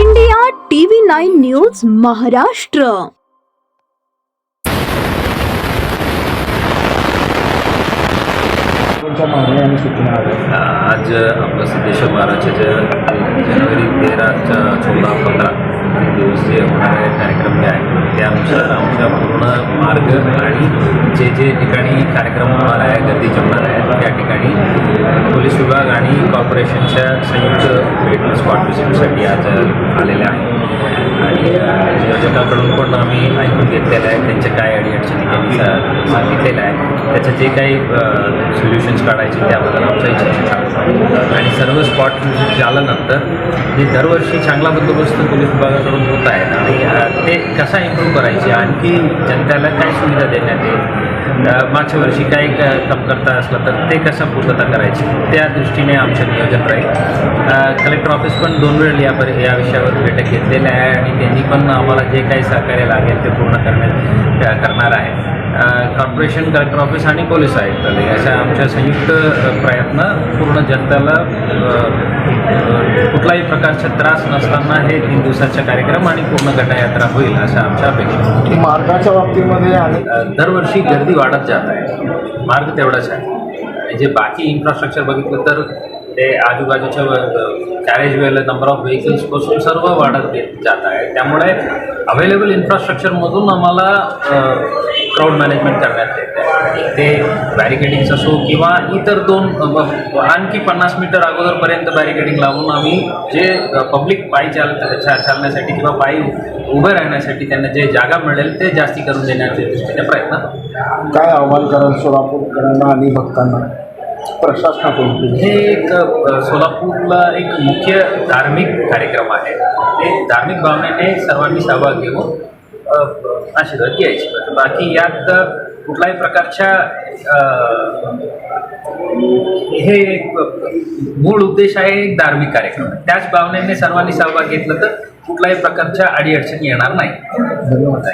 India TV nine news Maharashtra आज अपना Siddheshwar Maharaj January तेरह चौदह पंद्रह दिवस जे होणारे कार्यक्रम जे आहेत त्यानुसार आमच्या पूर्ण मार्ग आणि जे जे ठिकाणी कार्यक्रम होणार आहे गर्दी जमणार आहे त्या ठिकाणी पोलीस विभाग आणि कॉर्पोरेशनच्या संयुक्त भेट स्पॉट व्हिजिटसाठी आज आलेल्या आहे. आणि योजकाकडून पण आम्ही ऐकून घेतलेलं आहे. त्यांच्या काय अडीअडचणी त्यांनी सांगितलेलं आहे. त्याचं जे काही सोल्युशन्स काढायचे त्याबद्दल आमचा इच्छा आणि सर्व स्पॉट व्हिजिट झाल्यानंतर जे दरवर्षी चांगला बंदोबस्त पोलीस विभागाकडून होत आहेत आणि ते कसा इम्प्रूव्ह करायचे आणखी जनतेला काय सुविधा देण्यात येईल? मागच्या वर्षी काही क- करता असलं तर ते कसं पूर्तता करायची त्या दृष्टीने आमचं नियोजन राहील. कलेक्टर ऑफिस पण दोन वेळ या परि या विषयावर बैठक घेतलेल्या आहे आणि त्यांनी पण आम्हाला जे काही सहकार्य लागेल ते पूर्ण करण्यात करणार आहे. कॉर्पोरेशन कलेक्टर ऑफिस आणि पोलीस आयुक्तालय अशा आमच्या संयुक्त प्रयत्न पूर्ण जनतेला कुठलाही प्रकारचा त्रास नसताना हे तीन दिवसाचा कार्यक्रम आणि पूर्ण गटायात्रा होईल अशा आमच्या अपेक्षा. मार्गाच्या बाबतीमध्ये आणि दरवर्षी गर्दी वाढत जात आहे. मार्ग तेवढाच आहे. आणि जे बाकी इन्फ्रास्ट्रक्चर बघितलं तर ते आजूबाजूच्या कॅरेज वेल नंबर ऑफ व्हेकल्सपासून सर्व वाढत जात आहे. त्यामुळे अवेलेबल इन्फ्रास्ट्रक्चरमधून आम्हाला क्राऊड मॅनेजमेंट करण्यात ते बॅरिकेडिंग्स असो किंवा इतर दोन आणखी पन्नास मीटर अगोदरपर्यंत बॅरिकेडिंग लावून आम्ही जे पब्लिक पायी चाल चा- चालण्यासाठी किंवा पायी उभे राहण्यासाठी त्यांना जे जागा मिळेल ते जास्ती करून देण्याच्या दृष्टीने प्रयत्न. काय आव्हान कराल सोलापूरकरांना आणि भक्तांना? प्रशासनाकडून. हे एक सोलापूरला एक मुख्य धार्मिक कार्यक्रम आहे. ते धार्मिक भावनेने सर्वांनी सहभाग घेऊन आशीर्वाद घ्यायचे. बाकी यात कुठल्याही प्रकारच्या हे एक मूळ उद्देश आहे एक धार्मिक कार्यक्रम आहे. त्याच भावनेने सर्वांनी सहभाग घेतलं तर कुठल्याही प्रकारच्या अडीअडचणी येणार नाही धन्यवाद